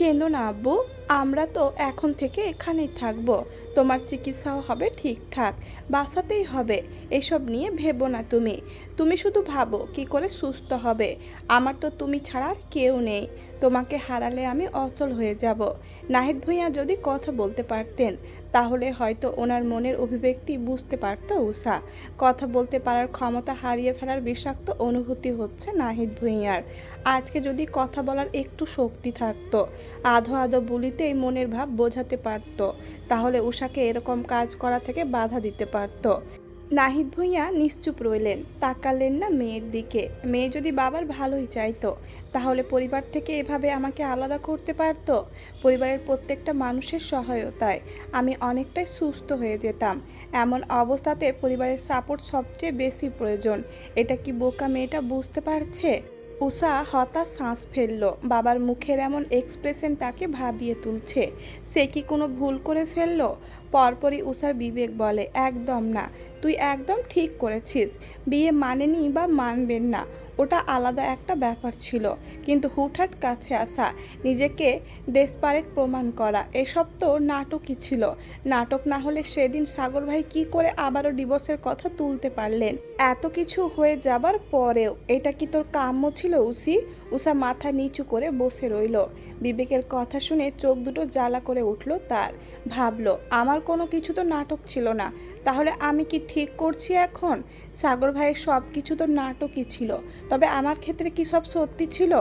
কেন না আব্বু, আমরা তো এখন থেকে এখানেই থাকব। তোমার চিকিৎসাও হবে ঠিকঠাক বাসাতেই হবে। এসব নিয়ে ভেবো না তুমি। তুমি শুধু ভাবো কি করে সুস্থ হবে। আমার তো তুমি ছাড়া কেউ নেই। তোমাকে হারালে আমি অচল হয়ে যাব। নাহিদ ভূঁইয়া যদি কথা বলতে পারতেন তাহলে হয়তো ওনার মনের অভিব্যক্তি বুঝতে পারত উষা। কথা বলতে পারার ক্ষমতা হারিয়ে ফেলার বিষাক্ত অনুভূতি হচ্ছে নাহিদ ভূঁইয়ার। আজকে যদি কথা বলার একটু শক্তি থাকতো, আধো আধো বলিতেই মনের ভাব বোঝাতে পারত, তাহলে উষাকে এরকম কাজ করা থেকে বাধা দিতে পারত। নাহিদ ভূঁইয়া নিশ্চুপ রইলেন, তাকালেন না মেয়ের দিকে। মেয়ে যদি বাবার ভালোই চাইতো, তাহলে পরিবার থেকে এভাবে আমাকে আলাদা করতে পারতো? পরিবারের প্রত্যেকটা মানুষের সহায়তায় আমি অনেকটাই সুস্থ হয়ে যেতাম। এমন অবস্থাতে পরিবারের সাপোর্ট সবচেয়ে বেশি প্রয়োজন। এটা কি বোকা মেয়েটা বুঝতে পারছে? উষা হতাশ শ্বাস ফেলল। বাবার মুখের এমন এক্সপ্রেশন তাকে ভাবিয়ে তুলছে। সে কি কোনো ভুল করে ফেলল? পরপরই উষার বিবেক বলে, একদম না। তুই একদম ঠিক করেছিস। বিয়ে মানেনি বা মানবেন না। ওটা আলাদা একটা ব্যাপার ছিল। কিন্তু হুটহাট কাছে আসা, নিজেকে ডেসপারেট প্রমাণ করা, এসব তো নাটকই ছিল। নাটক না হলে সেদিন সাগর ভাই কি করে আবারও ডিভোর্সের কথা তুলতে পারলেন? এত কিছু হয়ে যাবার পরেও এটা কি তোর কাম্য ছিল, উসি? উষা মাথা নিচু করে বসে রইল। বিবেকের কথা শুনে চোখ দুটো জ্বালা করে উঠল তার। ভাবলো, আমার কোনো কিছু তো নাটক ছিল না। তাহলে আমি কি ঠিক করছি এখন? সাগর ভাইয়ের সব কিছু তো নাটকই ছিল। তবে আমার ক্ষেত্রে কি সব সত্যি ছিল?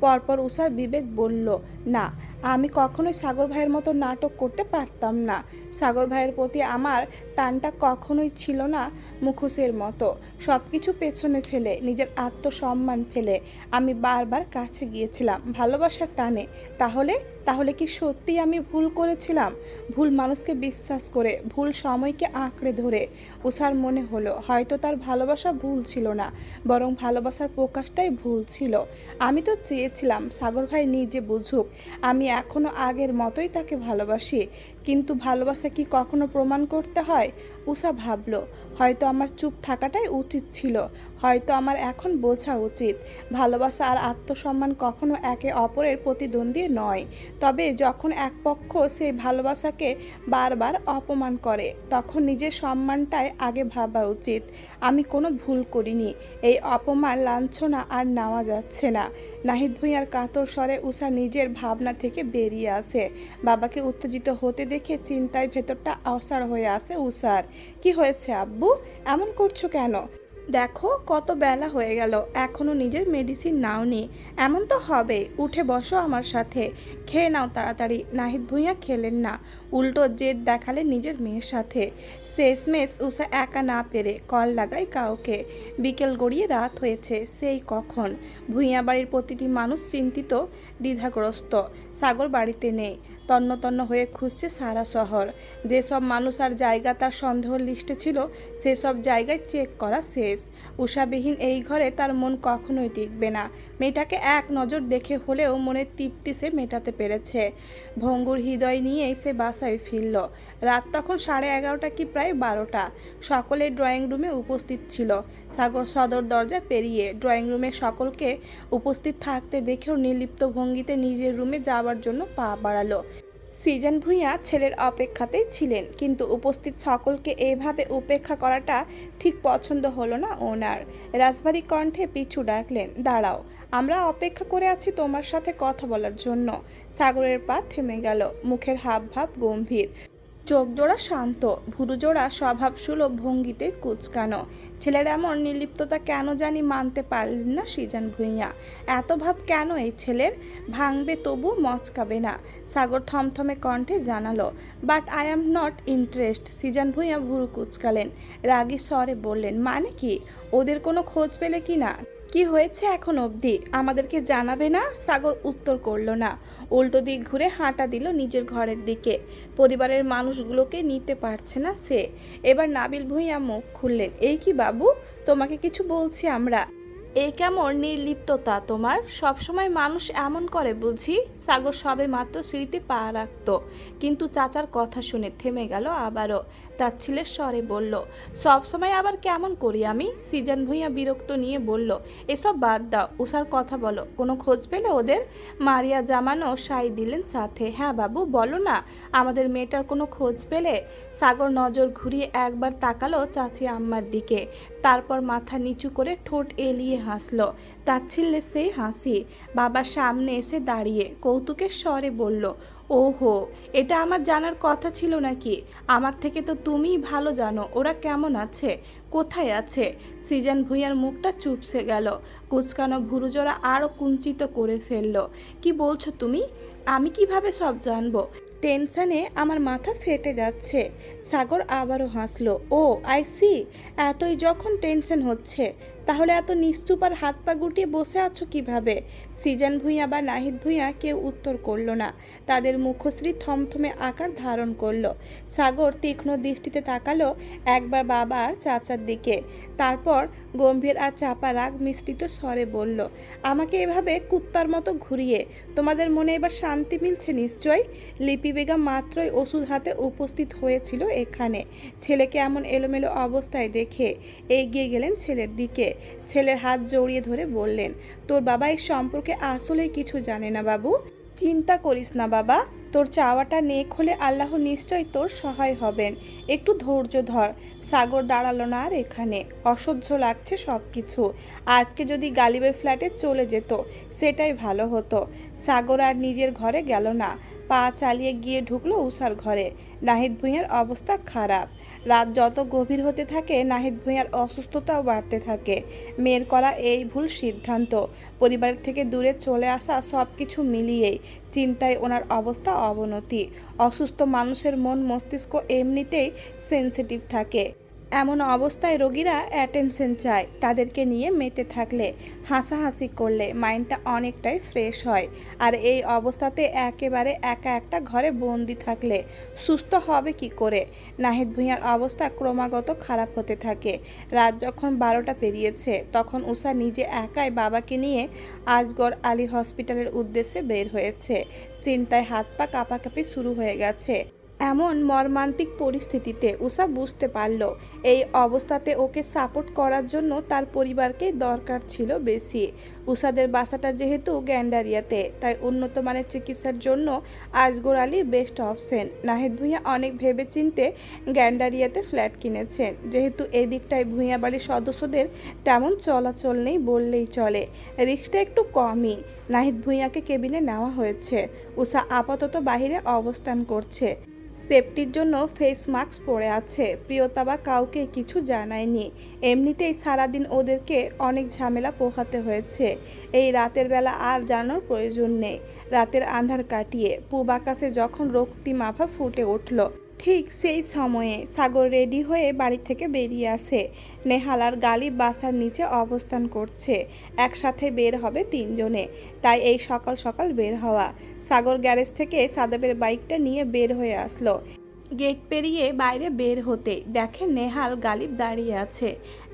পরপর উষার বিবেক বলল, না, আমি কখনোই সাগর ভাইয়ের মতো নাটক করতে পারতাম না। সাগর ভাইয়ের প্রতি আমার টানটা কখনোই ছিল না মুখোশের মতো। সব কিছু পেছনে ফেলে, নিজের আত্মসম্মান ফেলে আমি বারবার কাছে গিয়েছিলাম ভালোবাসার টানে। তাহলে? তাহলে কি সত্যি আমি ভুল করেছিলাম? ভুল মানুষকে বিশ্বাস করে, ভুল সময়কে আঁকড়ে ধরে। উষার মনে হলো, হয়তো তার ভালোবাসা ভুল ছিল না, বরং ভালোবাসার প্রকাশটাই ভুল ছিল। আমি তো চেয়েছিলাম, সাগর ভাই নিজে বুঝুক, আমি এখনও আগের মতোই তাকে ভালোবাসি। কিন্তু ভালোবাসা কি কখনো প্রমাণ করতে হয়? উষা ভাবল, হয়তো আমার চুপ থাকাটাই উচিত ছিল। হয়তো আমার এখন বোঝা উচিত। ভালোবাসা আর আত্মসম্মান কখনো একে অপরের প্রতিদ্বন্দ্বী নয়। তবে যখন এক পক্ষ সেই ভালোবাসাকে বারবার অপমান করে, তখন নিজের সম্মানটাই আগে ভাবা উচিত। আমি কোনো ভুল করিনি। এই অপমান, লাঞ্ছনা আর নেওয়া যাচ্ছে না। নাহিদ ভুঁইয়ার কাতর স্বরে উষা নিজের ভাবনা থেকে বেরিয়ে আসে। বাবাকে উত্তেজিত হতে দেখে চিন্তায় ভেতরটা অসাড় হয়ে আসে উষার কি হয়েছে আব্বু? এমন করছ কেন? দেখো কত বেলা হয়ে গেল, এখনও নিজের মেডিসিন নাও নি এমন তো হবে, উঠে বসো আমার সাথে। খেয়ে নাও তাড়াতাড়ি, নাহিদ ভুঁইয়া খেলেন না, উল্টো জেদ দেখালেন নিজের মেয়ের সাথে। শেষমেশ উষা একা না পেরে কল লাগাই কাউকে। বিকেল গড়িয়ে রাত হয়েছে, সেই কখন? ভূঁইয়া বাড়ির প্রতিটি মানুষ চিন্তিত, দ্বিধাগ্রস্ত, সাগর বাড়িতে নেই। তন্ন তন্ন হয়ে খুঁজছে সারা শহর। যেসব মানুষ আর জায়গা তার সন্দেহ লিস্টে ছিল, সেসব জায়গায় চেক করা শেষ। উষাবিহীন এই ঘরে তার মন কখনোই টিকবে না। মেয়েটাকে এক নজর দেখে হলেও মনের তৃপ্তি সে মেটাতে পেরেছে। ভঙ্গুর হৃদয় নিয়েই সে বাসায় ফিরল। রাত তখন সাড়ে এগারোটা কি প্রায় বারোটা। সকলে ড্রয়িং রুমে উপস্থিত ছিল। সাগর সদর দরজা পেরিয়ে ড্রয়িং রুমে সকলকে উপস্থিত থাকতে দেখেও নির্লিপ্ত ভঙ্গিতে নিজের রুমে যাওয়ার জন্য পা বাড়ালো। সিজন ভূঁইয়া ছেলের অপেক্ষাতেই ছিলেন, কিন্তু উপস্থিত সকলকে এইভাবে উপেক্ষা করাটা ঠিক পছন্দ হলো না ওনার। রাজবাড়ি কণ্ঠে পিছু ডাকলেন, দাঁড়াও। আমরা অপেক্ষা করে আছি তোমার সাথে কথা বলার জন্য। সাগরের পা থেমে গেল, মুখের হাব ভাব গম্ভীর। চোখ জোড়া শান্ত ভুরু জোড়া স্বভাব সুলভ ভঙ্গিতে কুচকানো। ছেলের এমন নির্লিপ্ততা কেন জানি মানতে পারলেন না সিজান ভূঁইয়া। এত ভাব কেন এই ছেলের? ভাঙবে তবু মচকাবে না। সাগর থমথমে কণ্ঠে জানালো but I am not interest Sizan Bhuiyan ভুরু কুচকালেন। রাগী স্বরে বললেন মানে কি? ওদের কোনো খোঁজ পেলে কি না? কি হয়েছে এখন অবধি? আমাদেরকে জানাবে না? সাগর উত্তর করল না। উল্টো দিক ঘুরে হাঁটা দিল নিজের ঘরের দিকে। পরিবারের মানুষগুলোকে নিতে পারছে না সে। এবার নাবিল ভূঁইয়া মুখ খুললেন। এই কি বাবু? তোমাকে কিছু বলছি আমরা। এই কেমন নির্লিপ্ততা তোমার? সবসময় মানুষ এমন করে বুঝি। সাগর সবে মাত্র স্মৃতি পা রাখত। কিন্তু চাচার কথা শুনে থেমে গেল আবারও। তাচ্ছিলের স্বরে বলল, সবসময় আবার কেমন করি আমি? সিজন ভুঁইয়া বিরক্ত নিয়ে বলল, এসব বাদ দাও। উষার কথা বলো। কোনো খোঁজ পেলে ওদের? মারিয়া জামানো সাই দিলেন সাথে হ্যাঁ বাবু, বলো না। আমাদের মেয়েটার কোনো খোঁজ পেলে? সাগর নজর ঘুরিয়ে একবার তাকালো চাচি আম্মার দিকে। তারপর মাথা নিচু করে ঠোঁট এলিয়ে হাসলো। তাচ্ছিল্যে সে হাসি। বাবার সামনে এসে দাঁড়িয়ে কৌতুকের স্বরে বলল, ওহো, এটা আমার জানার কথা ছিল নাকি? আমার থেকে তো তুমিই ভালো জানো, ওরা কেমন আছে? কোথায় আছে? সিজন ভুঁইয়ার মুখটা চুপসে গেল। কুচকানো ভুরুজোড়া আরও কুঞ্চিত করে ফেলল, কি বলছো তুমি? আমি কীভাবে সব জানব? টেনশনে আমার মাথা ফেটে যাচ্ছে। সাগর আবারও হাসলো, ও, আই সি, এতই যখন টেনশন হচ্ছে, তাহলে এত নিশ্চুপ আর হাত পা গুটিয়ে বসে আছো কীভাবে? সিজন ভুঁইয়া বা নাহিদ ভুঁইয়া কেউ উত্তর করল না। তাদের মুখশ্রী থমথমে আকার ধারণ করল। সাগর তীক্ষ্ণ দৃষ্টিতে তাকালো একবার বাবা আর চাচার দিকে। তারপর গম্ভীর আর চাপা রাগ মিশ্রিত স্বরে বলল, আমাকে এভাবে কুত্তার মতো ঘুরিয়ে, তোমাদের মনে এবার শান্তি মিলছে নিশ্চয় লিপি বেগম মাত্রই ওষুধ হাতে উপস্থিত হয়েছিল এখানে। ছেলেকে এমন এলোমেলো অবস্থায় দেখে এগিয়ে গেলেন ছেলের দিকে। ছেলের হাত জড়িয়ে ধরে বললেন, তোর বাবা এই সম্পর্কে আসলেই কিছু জানে না বাবু। চিন্তা করিস না বাবা, তোর চাওয়াটা নেক হলে আল্লাহ নিশ্চয় তোর সহায় হবেন। একটু ধৈর্য ধর, সাগর দাঁড়াল না আর এখানে। অসহ্য লাগছে সব কিছু আজকে যদি গালিবের ফ্ল্যাটে চলে যেত, সেটাই ভালো হতো। সাগর আর নিজের ঘরে গেল না। পা চালিয়ে গিয়ে ঢুকলো উষার ঘরে। নাহিদ ভুঁইয়ার অবস্থা খারাপ। রাত যত গভীর হতে থাকে, নাহিদ ভূঁইয়ার অসুস্থতাও বাড়তে থাকে। মেয়ের করা এই ভুল সিদ্ধান্ত। পরিবারের থেকে দূরে চলে আসা সব কিছু মিলিয়েই চিন্তায় ওনার অবস্থা অবনতি। অসুস্থ মানুষের মন মস্তিষ্ক এমনিতেই সেন্সিটিভ থাকে। এমন অবস্থায় রোগীরা অ্যাটেনশন চায়, তাদেরকে নিয়ে মেতে থাকলে। হাসাহাসি করলে মাইন্ডটা অনেকটাই ফ্রেশ হয়। আর এই অবস্থাতে একেবারে একা একটা ঘরে বন্দি থাকলে সুস্থ হবে কি করে? নাহিদ ভূঁইয়ার অবস্থা ক্রমাগত খারাপ হতে থাকে। রাত যখন বারোটা পেরিয়েছে, তখন উষা নিজে একাই বাবাকে নিয়ে আজগর আলী হসপিটালের উদ্দেশ্যে বের হয়েছে। চিন্তায় হাত পা কাঁপাকাঁপি শুরু হয়ে গেছে। এমন মর্মান্তিক পরিস্থিতিতে উষা বুঝতে পারল, এই অবস্থাতে ওকে সাপোর্ট করার জন্য তার পরিবারকেই দরকার ছিল বেশি। উষাদের বাসাটা যেহেতু গ্যান্ডারিয়াতে, তাই উন্নত মানের চিকিৎসার জন্য আজগর আলী বেস্ট অপশন নাহিদ ভূঁইয়া অনেক ভেবেচিন্তে গ্যান্ডারিয়াতে ফ্ল্যাট কিনেছেন। যেহেতু এই দিকটায় ভূঁইয়া বাড়ির সদস্যদের তেমন চলাচল নেই বললেই চলে। রিক্সটা একটু কমই। নাহিদ ভূঁইয়াকে কেবিনে নেওয়া হয়েছে। উষা আপাতত বাহিরে অবস্থান করছে। সেফটির জন্য ফেস মাস্ক পরে আছে। প্রিয়তা বা কাউকে কিছু জানায়নি। এমনিতেই সারাদিন ওদেরকে অনেক ঝামেলা পোহাতে হয়েছে। এই রাতের বেলা আর জানার প্রয়োজন নেই। রাতের আন্ধার কাটিয়ে পূব আকাশে যখন রক্তি মাফা ফুটে উঠল, ঠিক সেই সময়ে সাগর রেডি হয়ে বাড়ি থেকে বেরিয়ে আসে। নেহাল আর গালিব বাসার নিচে অবস্থান করছে। একসাথে বের হবে তিনজনে। তাই এই সকাল সকাল বের হওয়া। সাগর গ্যারেজ থেকে সাদাবের বাইকটা নিয়ে বের হয়ে আসলো। গেট পেরিয়ে বাইরে বের হতে দেখে নেহাল গালিব দাঁড়িয়ে আছে।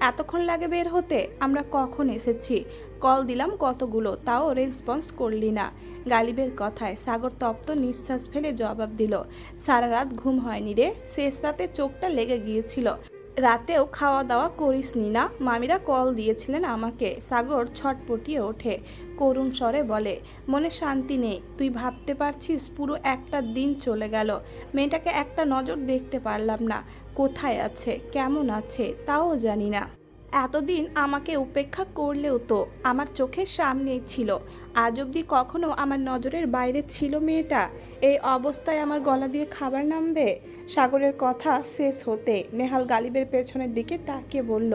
এতক্ষণ লাগে বের হতে? আমরা কখন এসেছি? কল দিলাম কতগুলো? তাও রেসপন্স করলি না। গালিবের কথায় সাগর তপ্ত নিঃশ্বাস ফেলে জবাব দিল, সারা রাত ঘুম হয়নি রে। শেষ রাতে চোখটা লেগে গিয়েছিল। রাতেও খাওয়া দাওয়া করিসনি না। মামিরা কল দিয়েছিলেন আমাকে। সাগর ছটপটিয়ে ওঠে। করুণ স্বরে বলে, মনে শান্তি নেই। তুই ভাবতে পারছিস পুরো একটা দিন চলে গেল। মেয়েটাকে একটা নজর দেখতে পারলাম না। কোথায় আছে? কেমন আছে? তাও জানি না। এতদিন আমাকে উপেক্ষা করলেও তো আমার চোখের সামনেই ছিল। আজ অবধি কখনো আমার নজরের বাইরে ছিল মেয়েটা? এই অবস্থায় আমার গলা দিয়ে খাবার নামবে? সাগরের কথা শেষ হতে নেহাল গালিবের পেছনের দিকে তাকিয়ে বলল,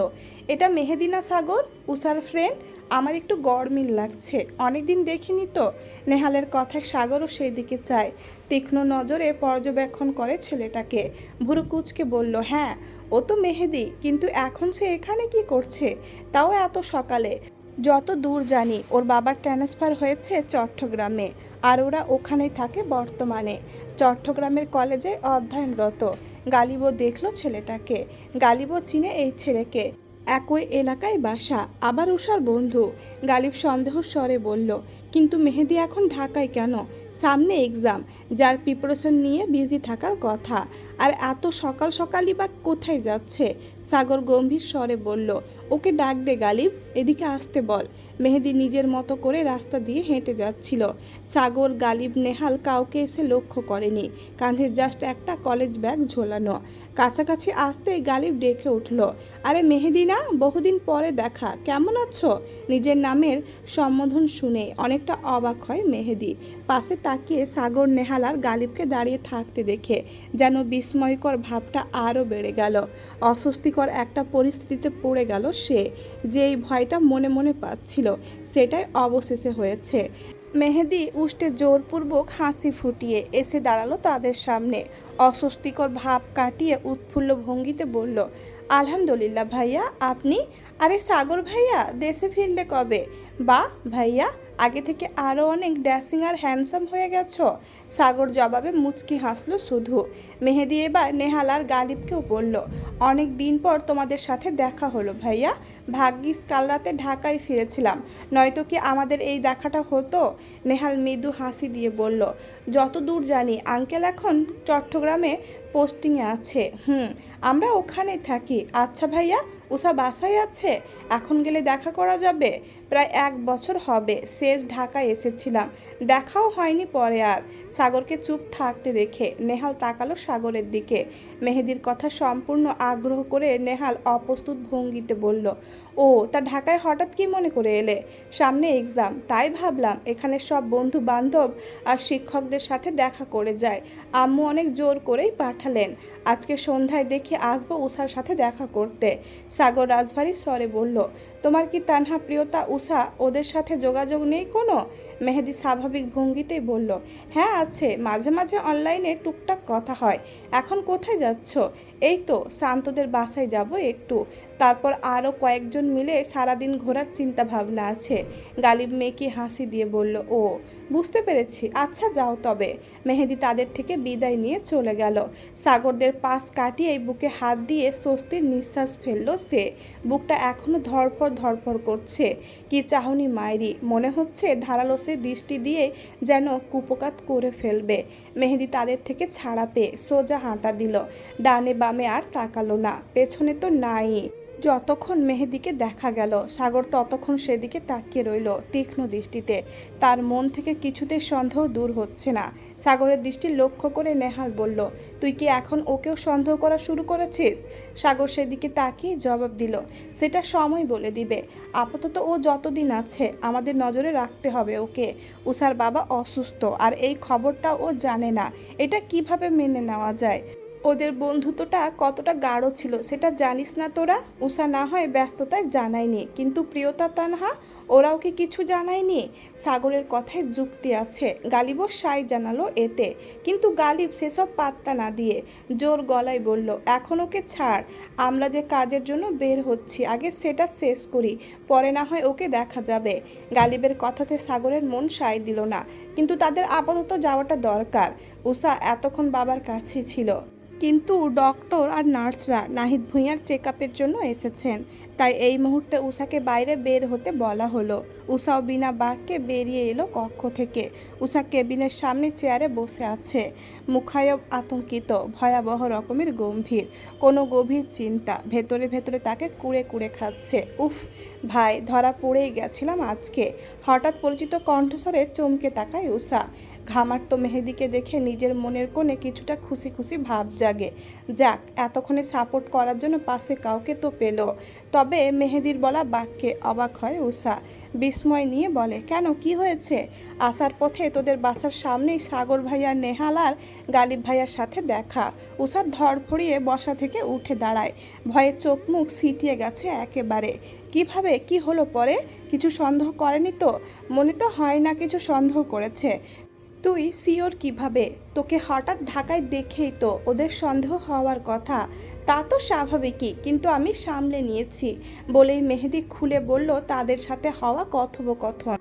এটা মেহেদিনা সাগর? উষার ফ্রেন্ড আমার একটু গরমিল লাগছে, অনেকদিন দেখিনি তো। নেহালের কথায় সাগরও সেই দিকে চায়। তীক্ষ্ণ নজরে পর্যবেক্ষণ করে ছেলেটাকে। ভুরু কুচকে বলল হ্যাঁ ও তো মেহেদি, কিন্তু এখন সে এখানে কি করছে? তাও এত সকালে। যত দূর জানি, ওর বাবার ট্রান্সফার হয়েছে চট্টগ্রামে, আর ওরা ওখানেই থাকে বর্তমানে। চট্টগ্রামের কলেজে অধ্যয়নরত। গালিবো দেখল ছেলেটাকে। গালিবো চিনে এই ছেলেকে। একই এলাকায় বাসা, আবার উষার বন্ধু। গালিব সন্দেহ স্বরে বলল, কিন্তু মেহেদি এখন ঢাকায় কেন? সামনে এক্সাম যার প্রিপারেশন নিয়ে বিজি থাকার কথা। আর এত সকাল সকালই বা কোথায় যাচ্ছে? সাগর গম্ভীর স্বরে বলল ওকে ডাক দে গালিব, এদিকে আসতে বল। মেহেদি নিজের মতো করে রাস্তা দিয়ে হেঁটে যাচ্ছিল। সাগর, গালিব, নেহাল কাউকে এসে লক্ষ্য করেনি। কাঁধে জাস্ট একটা কলেজ ব্যাগ ঝোলানো। কাছাকাছি আসতেই গালিব ডেকে উঠল, আরে মেহেদি না, বহুদিন পরে দেখা। কেমন আছো? নিজের নামের সম্বোধন শুনে অনেকটা অবাক হয় মেহেদি। পাশে তাকিয়ে সাগর, নেহাল আর গালিবকে দাঁড়িয়ে থাকতে দেখে যেন বিস্ময়কর ভাবটা আরও বেড়ে গেল। অস্বস্তিকর একটা পরিস্থিতিতে পড়ে গেল সে যেই ভয়টা মনে মনে পাচ্ছিল, সেটাই অবশেষে হয়েছে। মেহেদি উষ্টে জোরপূর্বক হাসি ফুটিয়ে এসে দাঁড়াল তাদের সামনে। অস্বস্তিকর ভাব কাটিয়ে উৎফুল্ল ভঙ্গিতে বলল, আলহামদুলিল্লাহ ভাইয়া, আপনি? আরে সাগর ভাইয়া, দেশে ফিরলে কবে? বা, ভাইয়া আগে থেকে আরও অনেক ড্যাসিং আর হ্যান্ডসাম হয়ে গেছো? সাগর জবাবে মুচকি হাসলো শুধু। মেহেদি এবার নেহাল আর গালিবকেও বলল, অনেক দিন পর তোমাদের সাথে দেখা হলো ভাইয়া। ভাগ্যিস কাল রাতে ঢাকায় ফিরেছিলাম। নয়তো কি আমাদের এই দেখাটা হতো? নেহাল মৃদু হাসি দিয়ে বলল, যত দূর জানি, আঙ্কেল এখন চট্টগ্রামে পোস্টিংয়ে আছে। হুম, আমরা ওখানে থাকি। আচ্ছা ভাইয়া, উষা বাসায় আছে? এখন গেলে দেখা করা যাবে? প্রায় এক বছর হবে শেষ ঢাকায় এসেছিলাম। দেখাও হয়নি পরে আর। সাগরকে চুপ থাকতে দেখে নেহাল তাকালো সাগরের দিকে। মেহেদির কথা সম্পূর্ণ আগ্রহ করে নেহাল অপ্রস্তুত ভঙ্গিতে বলল, ও, তা ঢাকায় হঠাৎ কি মনে করে এলে? সামনে এক্সাম তাই ভাবলাম এখানে সব বন্ধু বান্ধব আর শিক্ষকদের সাথে দেখা করে যায়। আম্মু অনেক জোর করেই পাঠালেন। আজকে সন্ধ্যায় দেখে আসব উষার সাথে দেখা করতে। সাগর রাজভারী স্বরে বলল তোমার কি তানহা, প্রিয়তা, উষা ওদের সাথে যোগাযোগ নেই কোনো? মেহেদি স্বাভাবিক ভঙ্গিতেই বলল হ্যাঁ আছে। মাঝে মাঝে অনলাইনে টুকটাক কথা হয়। এখন কোথায় যাচ্ছ? এই তো, শান্তদের বাসায় যাব একটু। তারপর আরও কয়েকজন মিলে সারাদিন ঘোরার চিন্তা ভাবনা আছে। গালিব মেয়েকে হাসি দিয়ে বলল, ও বুঝতে পেরেছি। আচ্ছা যাও তবে। মেহেদি তাদের থেকে বিদায় নিয়ে চলে গেল। সাগরদের পাশ কাটিয়ে বুকে হাত দিয়ে স্বস্তির নিঃশ্বাস ফেলল সে। বুকটা এখনও ধরফর ধরফর করছে। কি চাহনি মায়েরি মনে হচ্ছে ধারালো সে দৃষ্টি দিয়ে যেন কুপকাত করে ফেলবে। মেহেদি তাদের থেকে ছাড়া পেয়ে সোজা হাঁটা দিল। ডানে বামে আর তাকালো না। পেছনে তো নাই। যতক্ষণ মেহেদিকে দেখা গেল, সাগর ততক্ষণ সেদিকে তাকিয়ে রইল তীক্ষ্ণ দৃষ্টিতে। তার মন থেকে কিছুতেই সন্দেহ দূর হচ্ছে না। সাগরের দৃষ্টি লক্ষ্য করে নেহাল বলল, তুই কি এখন ওকেও সন্দেহ করা শুরু করেছিস? সাগর সেদিকে তাকিয়ে জবাব দিল, সেটা সময় বলে দিবে। আপাতত ও যতদিন আছে, আমাদের নজরে রাখতে হবে ওকে। উষার বাবা অসুস্থ, আর এই খবরটা ও জানে না। এটা কীভাবে মেনে নেওয়া যায়? ওদের বন্ধুত্বটা কতটা গাঢ় ছিল সেটা জানিস না তোরা। উষা না হয় ব্যস্ততায় জানায়নি। কিন্তু প্রিয়তা তানহা, ওরাও কি কিছু জানায়নি? সাগরের কথায় যুক্তি আছে। গালিবও সাই জানালো এতে। কিন্তু গালিব সেসব পাত্তা না দিয়ে জোর গলায় বলল, এখন ওকে ছাড়। আমরা যে কাজের জন্য বের হচ্ছি, আগে সেটা শেষ করি। পরে না হয় ওকে দেখা যাবে। গালিবের কথাতে সাগরের মন সাই দিল না। কিন্তু তাদের আপাতত যাওয়াটা দরকার। উষা এতক্ষণ বাবার কাছেই ছিল। কিন্তু ডক্টর আর নার্সরা নাহিদ ভূঁইয়ার চেক জন্য এসেছেন। তাই এই মুহূর্তে উষাকে বাইরে বের হতে বলা হলো। উষাও বিনা বাক্যে বেরিয়ে এলো কক্ষ থেকে। উষা কেবিনের সামনে চেয়ারে বসে আছে। মুখায়ব আতঙ্কিত, ভয়াবহ রকমের গম্ভীর। কোনো গভীর চিন্তা, ভেতরে ভেতরে তাকে কুড়ে কুড়ে খাচ্ছে। উফ, ভাই, ধরা পড়েই গেছিলাম আজকে। হঠাৎ পরিচিত কণ্ঠস্বরে চমকে তাকায় উষা ঘামার্ত মেহেদিকে দেখে নিজের মনের কোণে কিছুটা খুশি খুশি ভাব জাগে। যাক, এতক্ষণে সাপোর্ট করার জন্য পাশে কাউকে তো পেল। তবে মেহেদির বলা বাক্যে অবাক হয় উষা বিস্ময় নিয়ে বলে, কেন? কি হয়েছে? আসার পথে তোদের বাসার সামনেই সাগর ভাইয়া, নেহাল আর গালিব ভাইয়ার সাথে দেখা উষার ধরফড়িয়ে বসা থেকে উঠে দাঁড়ায়। ভয়ে চোখ মুখ সিটিয়ে গেছে একেবারে। কীভাবে? কি হলো পরে? কিছু সন্দেহ করেনি তো? মনে তো হয় না কিছু সন্দেহ করেছে। তুই সিওর কীভাবে? তোকে হঠাৎ ঢাকায় দেখেই তো ওদের সন্দেহ হওয়ার কথা। তা তো স্বাভাবিকই, কিন্তু আমি সামলে নিয়েছি বলেই মেহেদি খুলে বলল, তাদের সাথে হওয়া কথোপকথন।